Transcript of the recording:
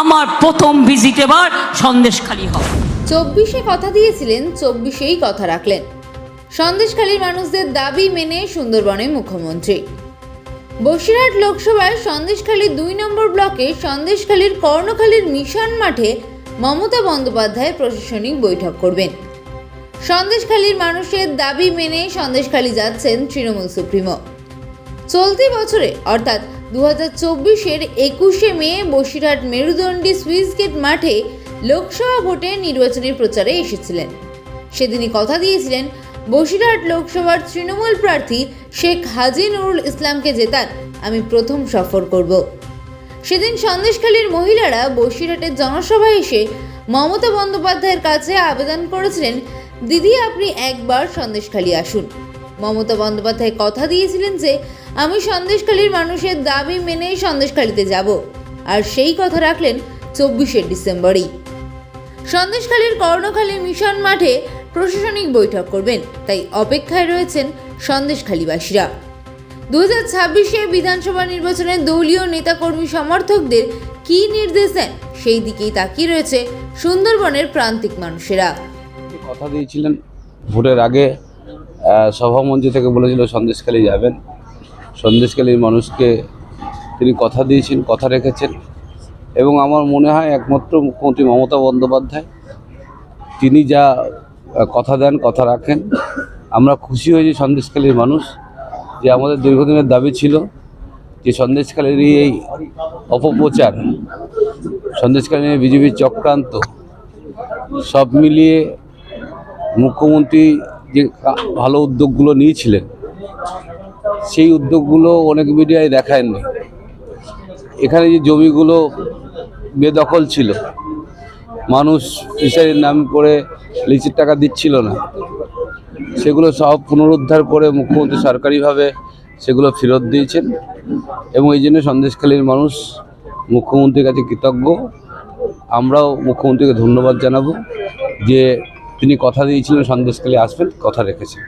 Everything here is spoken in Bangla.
আমার প্রথম ভিজিট এবার সন্দেশখালী হবে। চব্বিশে কথা দিয়েছিলেন, চব্বিশেই কথা রাখলেন। সন্দেশখালীর মানুষদের দাবি মেনে সুন্দরবনে মুখ্যমন্ত্রী। বসিরহাট লোকসভায় সন্দেশখালীর দুই নম্বর ব্লকে সন্দেশখালীর কর্ণখালীর মিশন মাঠে মমতা বন্দ্যোপাধ্যায় প্রশাসনিক বৈঠক করবেন। সন্দেশখালীর মানুষের দাবি মেনে সন্দেশখালী যাচ্ছেন তৃণমূল সুপ্রিমো। চলতি বছরে, অর্থাৎ দু হাজার চব্বিশের একুশে মে, বসিরহাট মেরুদণ্ডী সুইস গেট মাঠে লোকসভা ভোটে নির্বাচনী প্রচারে এসেছিলেন। সেদিনই কথা দিয়েছিলেন বসিরহাট লোকসভার তৃণমূল প্রার্থী শেখ হাজি নুরুল ইসলামকে জেতান আমি প্রথম সফর করব। সেদিন সন্দেশখালীর মহিলারা বসিরহাটের জনসভায় এসে মমতা বন্দ্যোপাধ্যায়ের কাছে আবেদন করেছিলেন, দিদি, আপনি একবার সন্দেশখালী আসুন। মমতা বন্দ্যোপাধ্যায় কথা দিয়েছিলেন যে, আমি সন্দেশখালীর মানুষের দাবি মেনে সন্দেশখালীতে যাব। আর সেই কথা রাখলেন চব্বিশে ডিসেম্বরই। সন্দেশখালীর কর্ণখালী মিশন মাঠে প্রশাসনিক বৈঠক করবেন, তাই অপেক্ষায় রয়েছেন সন্দেশখালীবাসীরা। দু হাজার ছাব্বিশে বিধানসভা নির্বাচনে দলীয় নেতাকর্মী সমর্থকদের কি নির্দেশ দেন, সেই দিকেই তাকিয়ে রয়েছে সুন্দরবনের প্রান্তিক মানুষেরা। কথা দিয়েছিলেন ভোটের আগে সভামঞ্চ থেকে বলেছিল সন্দেশখালী যাবেন। সন্দেশখালীর মানুষকে তিনি কথা দিয়েছেন, কথা রেখেছেন। এবং আমার মনে হয় একমাত্র মুখ্যমন্ত্রী মমতা বন্দ্যোপাধ্যায়, তিনি যা কথা দেন, কথা রাখেন। আমরা খুশি হয়েছি সন্দেশখালীর মানুষ যে আমাদের দীর্ঘদিনের দাবি ছিল যে সন্দেশখালীর এই অপপ্রচার, সন্দেশখালী নিয়ে বিজেপির চক্রান্ত, সব মিলিয়ে মুখ্যমন্ত্রী যে ভালো উদ্যোগগুলো নিয়েছিলেন, সেই উদ্যোগগুলো অনেক মিডিয়ায় দেখায়নি। এখানে যে জমিগুলো বেদখল ছিল, মানুষ ফিশারির নাম করে লিচের টাকা দিচ্ছিল না। সেগুলো সব পুনরুদ্ধার করে মুখ্যমন্ত্রী সরকারিভাবে সেগুলো ফেরত দিয়েছেন এবং এই জন্য সন্দেশখালীর মানুষ মুখ্যমন্ত্রীর কাছে কৃতজ্ঞ। আমরাও মুখ্যমন্ত্রীকে ধন্যবাদ জানাব যে তিনি কথা দিয়েছিলেন সন্দেশকালে আসবেন কথা রেখেছেন।